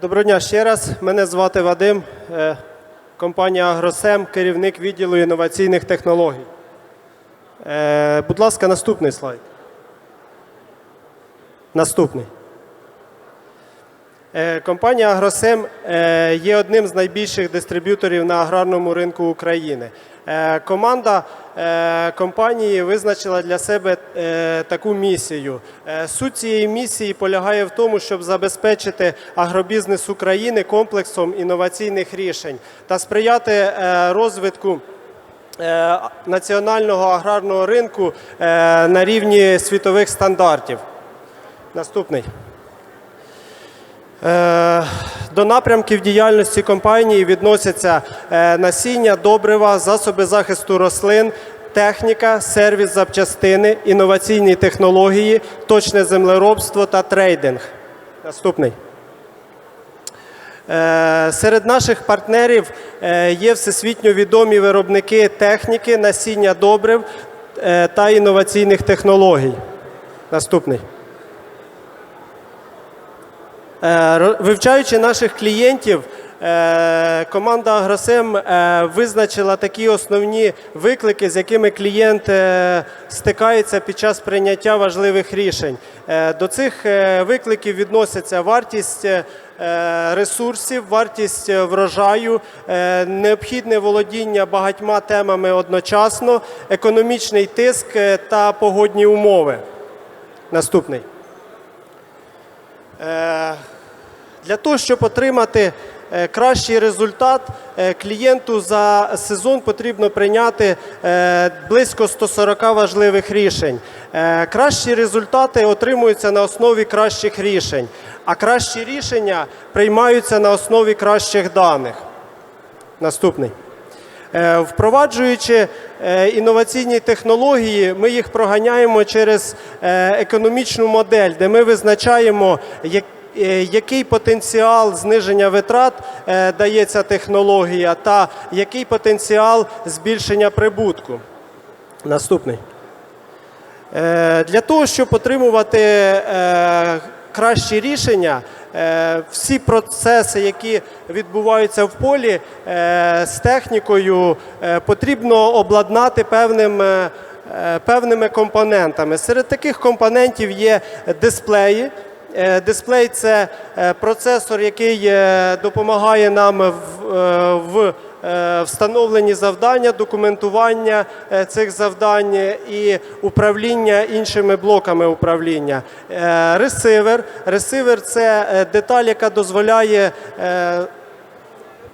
Доброго дня ще раз. Мене звати Вадим, е, компанія Агросем, керівник відділу інноваційних технологій. Е, Будь ласка, наступний слайд. Наступний. Е, Компанія Агросем є одним з найбільших дистриб'юторів на аграрному ринку України. Е, Команда е, компанії визначила для себе е, таку місію. Суть цієї місії полягає в тому, щоб забезпечити агробізнес України комплексом інноваційних рішень та сприяти розвитку національного аграрного ринку на рівні світових стандартів. Наступний. До напрямків діяльності компанії відносяться е, насіння, добрива, засоби захисту рослин, техніка, сервіс запчастини, інноваційні технології, точне землеробство та трейдинг. Наступний. Е, Серед наших партнерів е, є всесвітньо відомі виробники техніки, насіння добрив та інноваційних технологій. Наступний. Е, Вивчаючи наших клієнтів, е, команда Агросем е, визначила такі основні виклики, з якими клієнт стикається під час прийняття важливих рішень. До цих викликів відносяться вартість ресурсів, вартість врожаю, необхідне володіння багатьма темами одночасно, економічний тиск та погодні умови. Наступний. Для того, щоб отримати е, кращий результат, е, клієнту за сезон потрібно прийняти е, близько 140 важливих рішень. Кращі результати отримуються на основі кращих рішень, а кращі рішення приймаються на основі кращих даних. Наступний. Впроваджуючи інноваційні технології, ми їх проганяємо через економічну модель, де ми визначаємо, як- е, який потенціал зниження витрат е, дає ця технологія, та який потенціал збільшення прибутку. Наступний. Е, Для того, щоб отримувати е, кращі рішення, е, всі процеси, які відбуваються в полі е, з технікою, е, потрібно обладнати певним. е, е, Певними компонентами. Серед таких компонентів є дисплеї. Е, Дисплей це е, процесор, який е, допомагає нам в, встановленні завдання, документування цих завдань і управління іншими блоками управління. Ресивер. Ресивер це деталь, яка дозволяє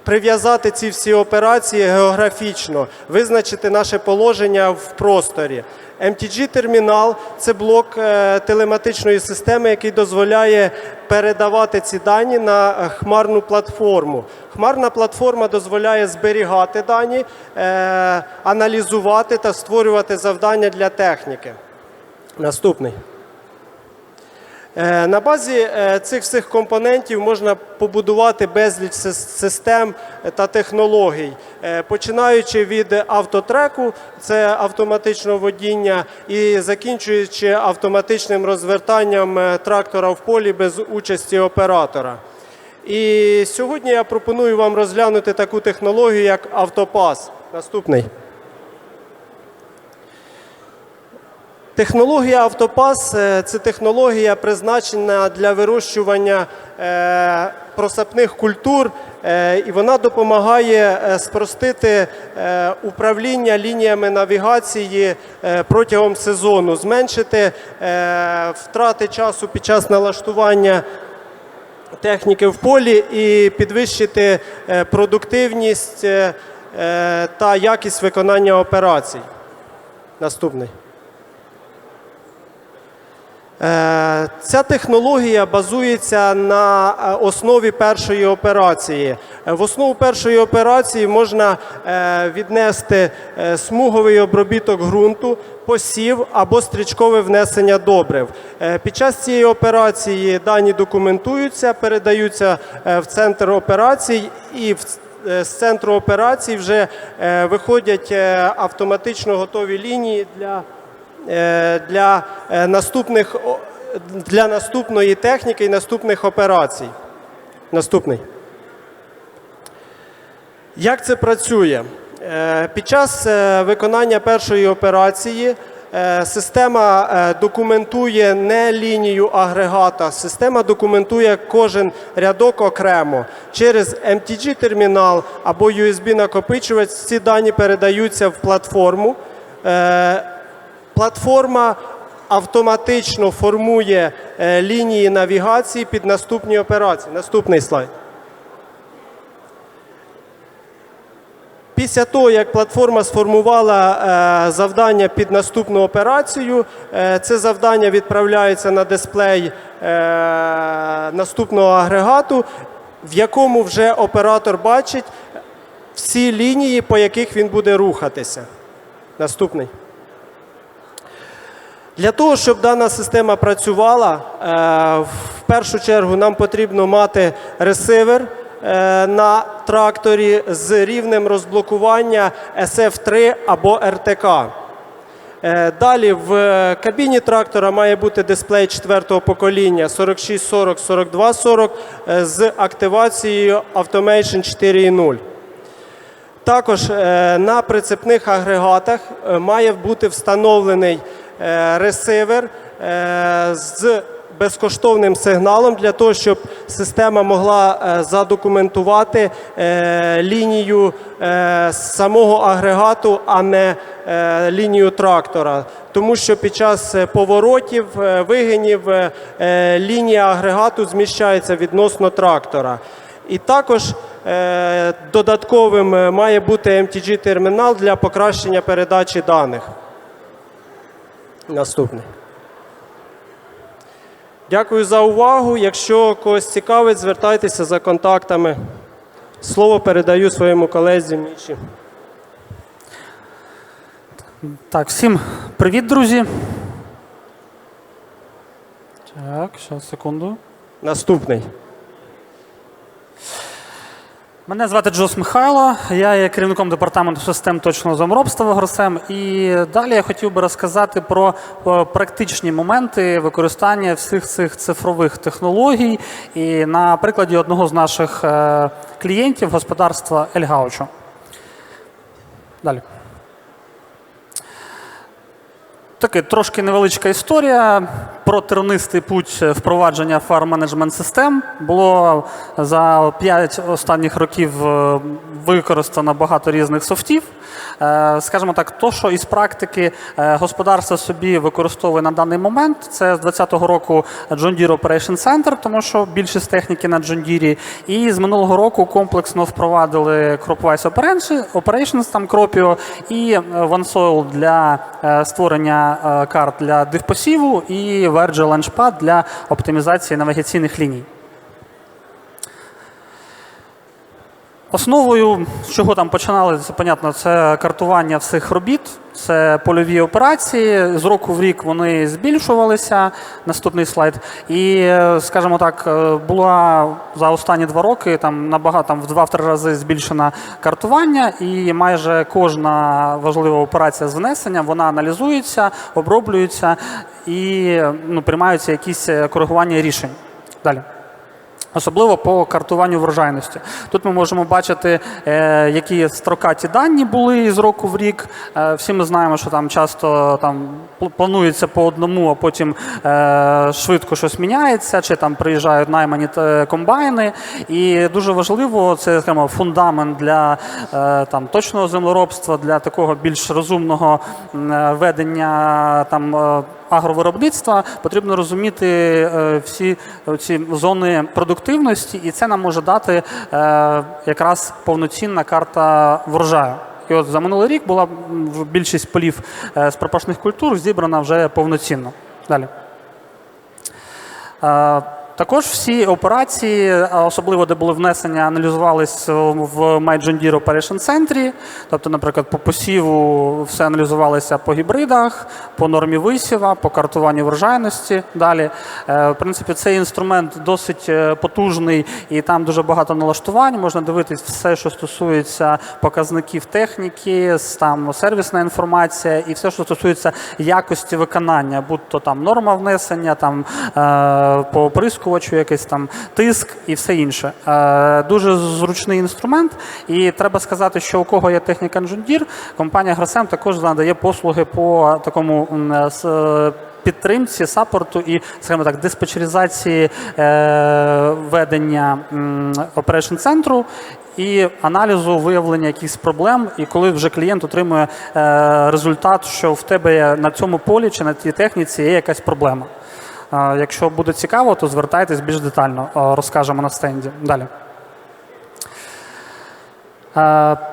прив'язати ці всі операції географічно, визначити наше положення в просторі. MTG-термінал це блок е, телематичної системи, який дозволяє передавати ці дані на е, хмарну платформу. Хмарна платформа дозволяє зберігати дані, е, аналізувати та створювати завдання для техніки. Наступний. Е, На базі е, цих всіх компонентів можна побудувати безліч систем та технологій, Е, починаючи від автотреку, це автоматичного водіння, і закінчуючи автоматичним розвертанням е, трактора в полі без участі оператора. І сьогодні я пропоную вам розглянути таку технологію, як автопас. Наступний. Технологія автопас е, це технологія призначена для вирощування е, просапних культур, е, і вона допомагає спростити управління лініями навігації протягом сезону, зменшити втрати часу під час налаштування техніки в полі і підвищити продуктивність та якість виконання операцій. Наступний. Е, Ця технологія базується на е, основі першої операції. Е, В основу першої операції можна віднести смуговий обробіток ґрунту, посів або стрічкове внесення добрив. Під час цієї операції дані документуються, передаються в центр операцій і в з центру операцій вже виходять автоматично готові лінії для для е, наступних для наступної техніки і наступних операцій. Наступний. Як це працює? Е, Під час е, виконання першої операції е, система е, документує не лінію агрегата, система документує кожен рядок окремо. Через MTG-термінал або USB-накопичувач ці дані передаються в платформу. Платформа автоматично формує е, лінії навігації під наступні операції. Наступний слайд. Після того, як платформа сформувала е, завдання під наступну операцію, е, це завдання відправляється на дисплей наступного агрегату, в якому вже оператор бачить всі лінії, по яких він буде рухатися. Наступний. Для того, щоб дана система працювала, е, в першу чергу нам потрібно мати ресивер е, на тракторі з рівнем розблокування SF3 або РТК. Е, Далі в кабіні трактора має бути дисплей четвертого покоління 4640 4240 е, з активацією Automation 4.0. Також на прицепних агрегатах має бути встановлений ресивер е, з безкоштовним сигналом для того, щоб система могла е, задокументувати е, лінію е, самого агрегату, а не е, лінію трактора. Тому що під час е, поворотів, е, вигинів е, е, лінія агрегату зміщається відносно трактора. І також е, додатковим е, має бути MTG-термінал для покращення передачі даних. Наступний. Дякую за увагу. Якщо когось цікавить, звертайтеся за контактами. Слово передаю своєму колезі Міші. Так, всім привіт, друзі. Так, зараз секунду. Наступний. Мене звати Джос Михайло, я є керівником департаменту систем точного замробства в Агросем. І далі я хотів би розказати про е, практичні моменти використання всіх цих цифрових технологій і на прикладі одного з наших е, клієнтів господарства Ельгаучо. Далі. Таке трошки невеличка історія про тернистий путь впровадження фарм-менеджмент систем. Було за 5 останніх років е, використано багато різних софтів. Е, Скажімо так, то, що із практики е, господарство собі використовує на даний момент, це з 2020 року John Deere Operation Center, тому що більшість техніки на John Deere. І з минулого року комплексно впровадили CropWise Operations, там Cropio і OneSoil для створення карт для дивпосіву і Verge Launchpad для оптимізації навігаційних ліній. Основою, з чого там починали, це понятно, це картування всіх робіт, це польові операції. З року в рік вони збільшувалися. Наступний слайд. І, скажімо так, е, була за останні два роки там набагато там в два-три рази збільшено картування, і майже кожна важлива операція з внесенням вона аналізується, оброблюється і ну, приймаються якісь е, коригування рішень. Далі. Особливо по картуванню врожайності. Тут ми можемо бачити, е, які строкаті дані були з року в рік. Е, всі ми знаємо, що там часто там пл- планується по одному, а потім е, швидко щось міняється, чи там приїжджають наймані комбайни. І дуже важливо, це скажімо, фундамент для там, точного землеробства, для такого більш розумного ведення там. Е, агровиробництва потрібно розуміти е, всі ці зони продуктивності, і це нам може дати е, якраз повноцінна карта врожаю. І от за минулий рік була більшість полів е, з пропашних культур зібрана вже повноцінно. Далі. Також всі операції, особливо де були внесення, аналізувались в My John Operation Center. Тобто, наприклад, по посіву все аналізувалося по гібридах, по нормі висіва, по картуванню врожайності. Далі, Е, в принципі, цей інструмент досить е, потужний і там дуже багато налаштувань. Можна дивитись все, що стосується показників техніки, там сервісна інформація і все, що стосується якості виконання, будь то там норма внесення, там е, по оприскуванню, оприскувачу, якийсь там тиск і все інше. Е, Дуже зручний інструмент, і треба сказати, що у кого є техніка Deere, компанія Грасем також надає послуги по такому м, е, підтримці, саппорту і, скажімо так, диспетчеризації е, ведення оперейшн центру і аналізу виявлення якихось проблем. І коли вже клієнт отримує е, результат, що в тебе на цьому полі чи на тій техніці є якась проблема. Якщо буде цікаво, то звертайтесь більш детально, розкажемо на стенді. Далі.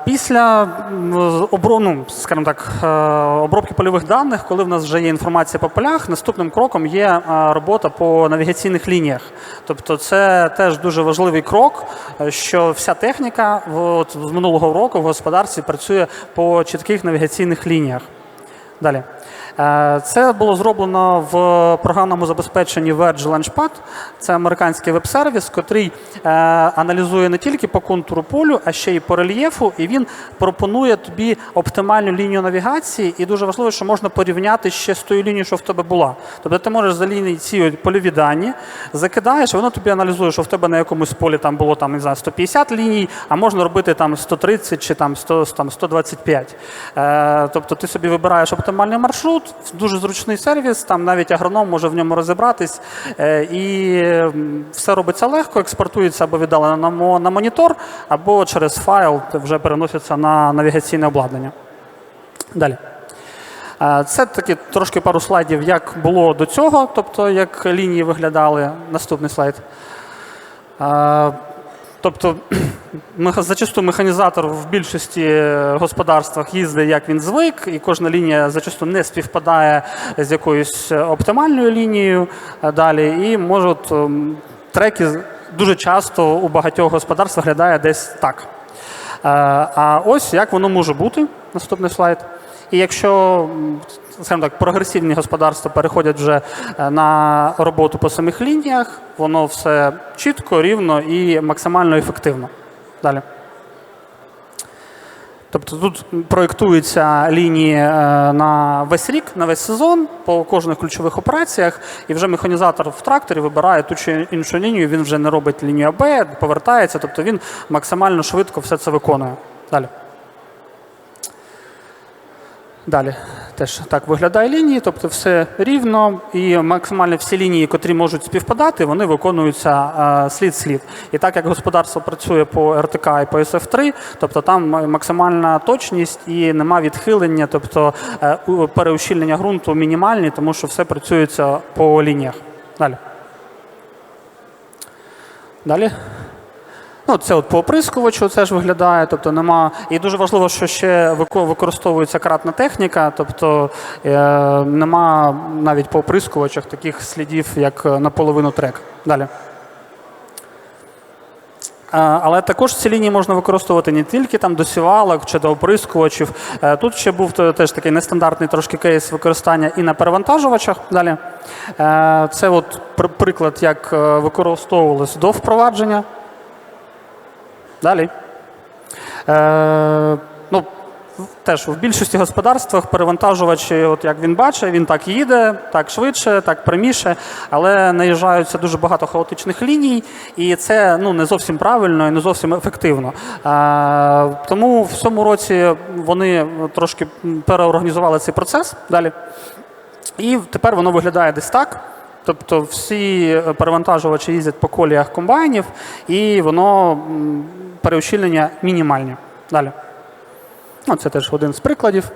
Після м, ну, скажімо так, обробки польових даних, коли в нас вже є інформація по полях, наступним кроком є робота по навігаційних лініях. Тобто це теж дуже важливий крок, що вся техніка от, з минулого року в господарстві працює по чітких навігаційних лініях. Далі. Е, Це було зроблено в програмному забезпеченні Verge Launchpad. Це американський веб-сервіс, котрий е, аналізує не тільки по контуру полю, а ще й по рельєфу, і він пропонує тобі оптимальну лінію навігації. І дуже важливо, що можна порівняти ще з тою лінією, що в тебе була. Тобто ти можеш за лінії ці польові дані закидаєш, і воно тобі аналізує, що в тебе на якомусь полі там було там, не знаю, 150 ліній, а можна робити там 130 чи там 100, там 125. Е, тобто ти собі вибираєш оптимальний маршрут, дуже зручний сервіс, там навіть агроном може в ньому розібратись. Е, і все робиться легко, експортується або віддалено на, монітор, або через файл вже переноситься на навігаційне обладнання. Далі. Е, Це такі трошки пару слайдів, як було до цього, тобто як лінії виглядали. Наступний слайд. Е, Тобто, зачасту механізатор в більшості господарствах їздить, як він звик, і кожна лінія зачасту не співпадає з якоюсь оптимальною лінією е, далі. І може от, ем, треки дуже часто у багатьох господарств виглядає десь так. Е, А ось як воно може бути, наступний слайд. І якщо скажімо так, прогресивні господарства переходять вже е, на роботу по самих лініях, воно все чітко, рівно і максимально ефективно. Далі. Тобто тут проєктуються лінії е, на весь рік, на весь сезон по кожних ключових операціях, і вже механізатор в тракторі вибирає ту чи іншу лінію. Він вже не робить лінію АБ, повертається, тобто він максимально швидко все це виконує. Далі. Далі теж так виглядає лінії, тобто все рівно, і максимально всі лінії, котрі можуть співпадати, вони виконуються е, слід-слід. І так як господарство працює по РТК і по SF3, тобто там максимальна точність і нема відхилення, тобто е, переущільнення ґрунту мінімальні, тому що все працюється по лініях. Далі. Далі. Ну, це от по оприскувачу це ж виглядає, тобто нема. І дуже важливо, що ще використовується кратна техніка, тобто е, нема навіть по оприскувачах таких слідів, як е, наполовину трек. Далі. Е, Але також ці лінії можна використовувати не тільки там до сівалок чи до оприскувачів. Е, Тут ще був теж такий нестандартний трошки кейс використання і на перевантажувачах. Далі. Це от пр- приклад, як використовувалось до впровадження. Далі. Е, ну, теж в більшості господарствах перевантажувач, от як він бачить, він так їде, так швидше, так пряміше, але наїжджаються дуже багато хаотичних ліній, і це ну, не зовсім правильно і не зовсім ефективно. Е, тому в цьому році вони трошки переорганізували цей процес далі. І тепер воно виглядає десь так. Тобто всі перевантажувачі їздять по коліях комбайнів, і воно переущільнення мінімальні. Далі. Ну, це теж один з прикладів.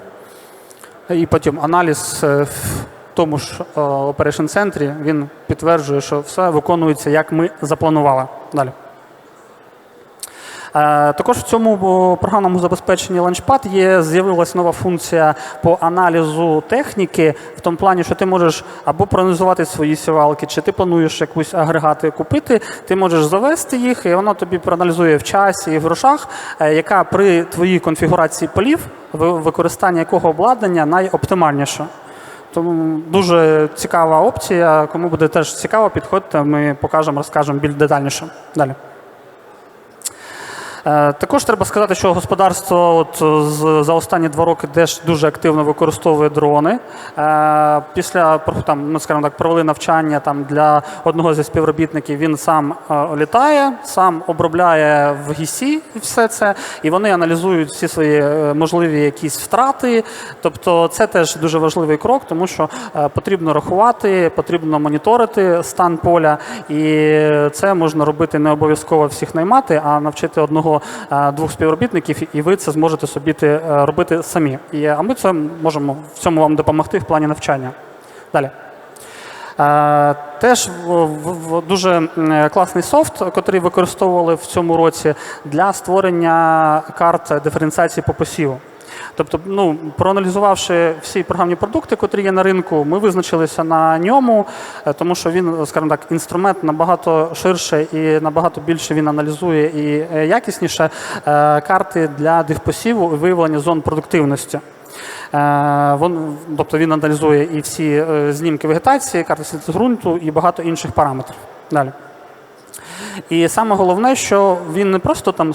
І потім аналіз е, в тому ж е, Operation центрі він підтверджує, що все виконується, як ми запланували. Далі. Е, Також в цьому програмному забезпеченні Launchpad є з'явилася нова функція по аналізу техніки, в тому плані, що ти можеш або проаналізувати свої сівалки, чи ти плануєш якусь агрегати купити, ти можеш завести їх, і воно тобі проаналізує в часі і в грошах, е, яка при твоїй конфігурації полів, використання якого обладнання найоптимальніше. Тому дуже цікава опція. Кому буде теж цікаво, підходьте, ми покажемо, розкажемо більш детальніше. Далі. Е, Також треба сказати, що господарство от за останні два роки теж дуже активно використовує дрони. Е, Після там, ми скажімо так, провели навчання там для одного зі співробітників. Він сам е, літає, сам обробляє в ГІСі все це, і вони аналізують всі свої можливі якісь втрати. Тобто, це теж дуже важливий крок, тому що потрібно рахувати, потрібно моніторити стан поля, і це можна робити не обов'язково всіх наймати, а навчити одного е, двох співробітників, і ви це зможете собі е, робити самі. І, а ми це можемо в цьому вам допомогти в плані навчання. Далі. Е, Теж дуже класний софт, який використовували в цьому році для створення карт диференціації по посіву. Тобто, ну, проаналізувавши всі програмні продукти, котрі є на ринку, ми визначилися на ньому, е, тому що він, скажімо так, інструмент набагато ширше і набагато більше він аналізує і е, якісніше е, карти для дивпосіву і виявлення зон продуктивності. Вон, тобто він аналізує і всі знімки вегетації, карти ґрунту і багато інших параметрів. Далі. І саме головне, що він не просто там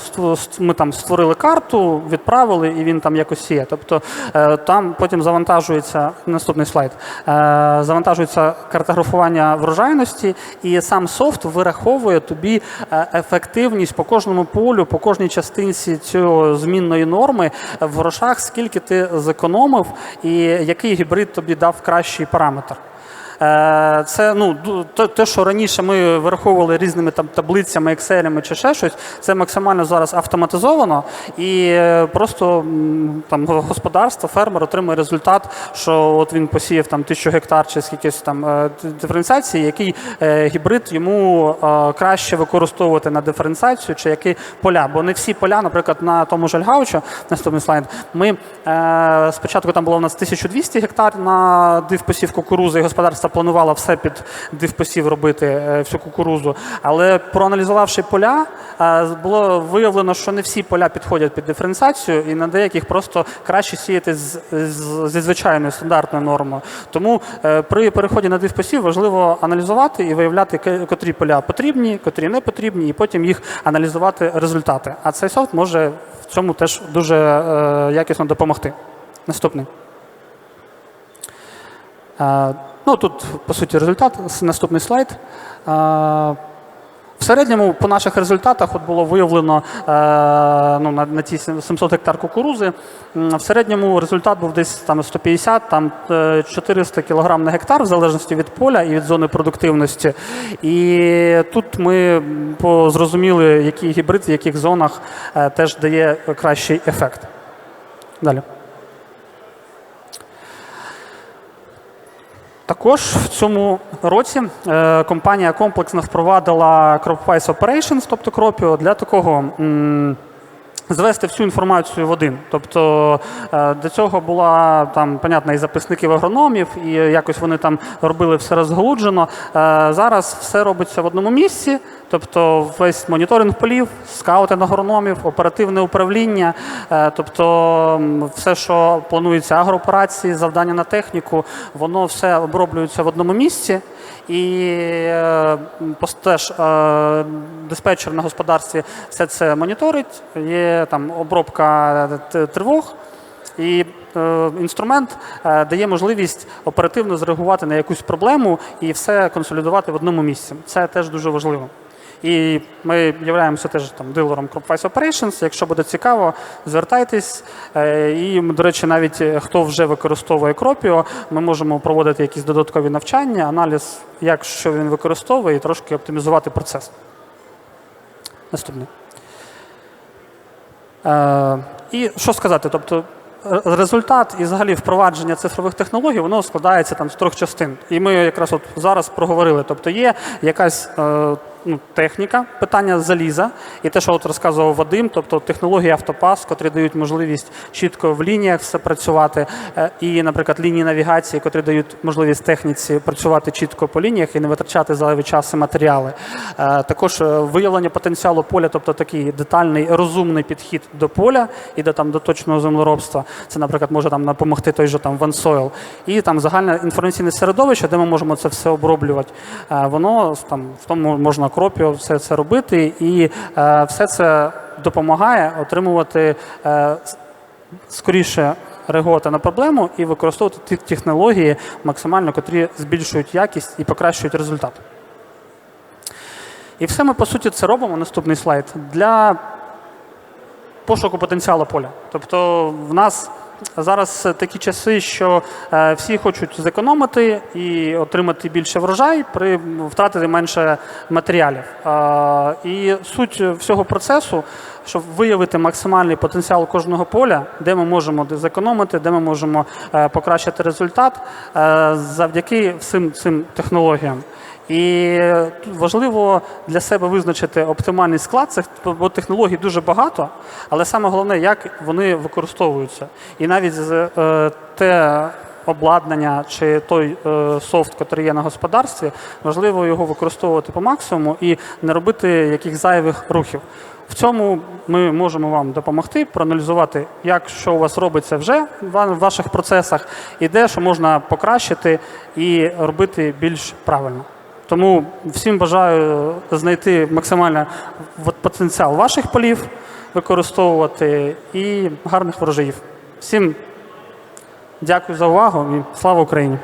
ми там створили карту, відправили, і він там якось є. Тобто е, там потім завантажується наступний слайд. е, Завантажується картографування врожайності, і сам софт вираховує тобі е, ефективність по кожному полю, по кожній частинці цього змінної норми в грошах, скільки ти зекономив, і який гібрид тобі дав кращий параметр. Е, Це ну те- що раніше ми вираховували різними там таблицями, екселями чи ще щось, це максимально зараз автоматизовано, і е, просто там господарство, фермер отримує результат, що от він посіяв там тисячу гектар чи скількись там е, диференціації, який гібрид йому краще використовувати на диференціацію, чи які поля. Бо не всі поля, наприклад, на тому ж Альгаучу, наступний слайд, ми спочатку там було у нас 1200 гектар на дивпосів кукурузи, і господарство планувало все під дивпосів робити е, всю кукурузу. Але проаналізувавши поля, е, було виявлено, що не всі поля підходять під диференціацію, і на деяких просто краще сіяти з, з, зі звичайною стандартною нормою. Тому е, при переході на дивпосів важливо аналізувати і виявляти, котрі поля потрібні, котрі не потрібні, і потім їх аналізувати результати. А цей софт може в цьому теж дуже якісно допомогти. Наступний. Е, Ну, тут, по суті, результат. Наступний слайд. Е, В середньому по наших результатах от було виявлено е, ну, на, на ті 700 гектар кукурузи. В середньому результат був десь там 150, там е, 400 кг на гектар, в залежності від поля і від зони продуктивності. І тут ми зрозуміли, який гібрид в яких зонах е, теж дає кращий ефект. Далі. Також в цьому році е, компанія комплексно впровадила CropWise Operations, тобто Cropio, для такого. Звести всю інформацію в один. Тобто е, до цього була там, понятно, і записників агрономів, і якось вони там робили все розголуджено. Е, Зараз все робиться в одному місці, тобто весь моніторинг полів, скаутинг агрономів, оперативне управління, е, тобто все, що планується агрооперації, завдання на техніку, воно все оброблюється в одному місці. І теж диспетчер на господарстві все це моніторить. Є там обробка тривог, і е, інструмент е, дає можливість оперативно зреагувати на якусь проблему і все консолідувати в одному місці. Це теж дуже важливо. І ми являємося теж там дилером CropWise Operations. Якщо буде цікаво, звертайтесь. Е, І, до речі, навіть е, хто вже використовує Cropio, ми можемо проводити якісь додаткові навчання, аналіз, як що він використовує, і трошки оптимізувати процес. Наступний. Е, І що сказати? Тобто результат і взагалі впровадження цифрових технологій воно складається там з трьох частин. І ми якраз от зараз проговорили. Тобто є якась е, ну, техніка, питання заліза, і те, що от розказував Вадим, тобто технології автопас, котрі дають можливість чітко в лініях все працювати, е, і, наприклад, лінії навігації, котрі дають можливість техніці працювати чітко по лініях і не витрачати зайвий час і матеріали. Е, Також е, виявлення потенціалу поля, тобто такий детальний, розумний підхід до поля і до там до точного землеробства. Це, наприклад, може там допомогти той же там OneSoil. І там загальне інформаційне середовище, де ми можемо це все оброблювати. Воно там в тому можна кропіо все це робити, і е, все це допомагає отримувати е, скоріше реагувати на проблему і використовувати ті технології максимально, котрі збільшують якість і покращують результат. І все ми, по суті, це робимо. Наступний слайд для пошуку потенціалу поля. Тобто в нас зараз такі часи, що е, всі хочуть зекономити і отримати більше врожай, при втратити менше матеріалів. Е, і суть всього процесу, щоб виявити максимальний потенціал кожного поля, де ми можемо зекономити, де ми можемо е, покращити результат е, завдяки всім цим технологіям. І важливо для себе визначити оптимальний склад цих, бо технологій дуже багато, але саме головне, як вони використовуються. І навіть е, те обладнання чи той е, софт, який є на господарстві, важливо його використовувати по максимуму і не робити яких зайвих рухів. В цьому ми можемо вам допомогти, проаналізувати, як що у вас робиться вже в ваших процесах, і де що можна покращити і робити більш правильно. Тому всім бажаю знайти максимально от потенціал ваших полів, використовувати і гарних врожаїв. Всім дякую за увагу і слава Україні!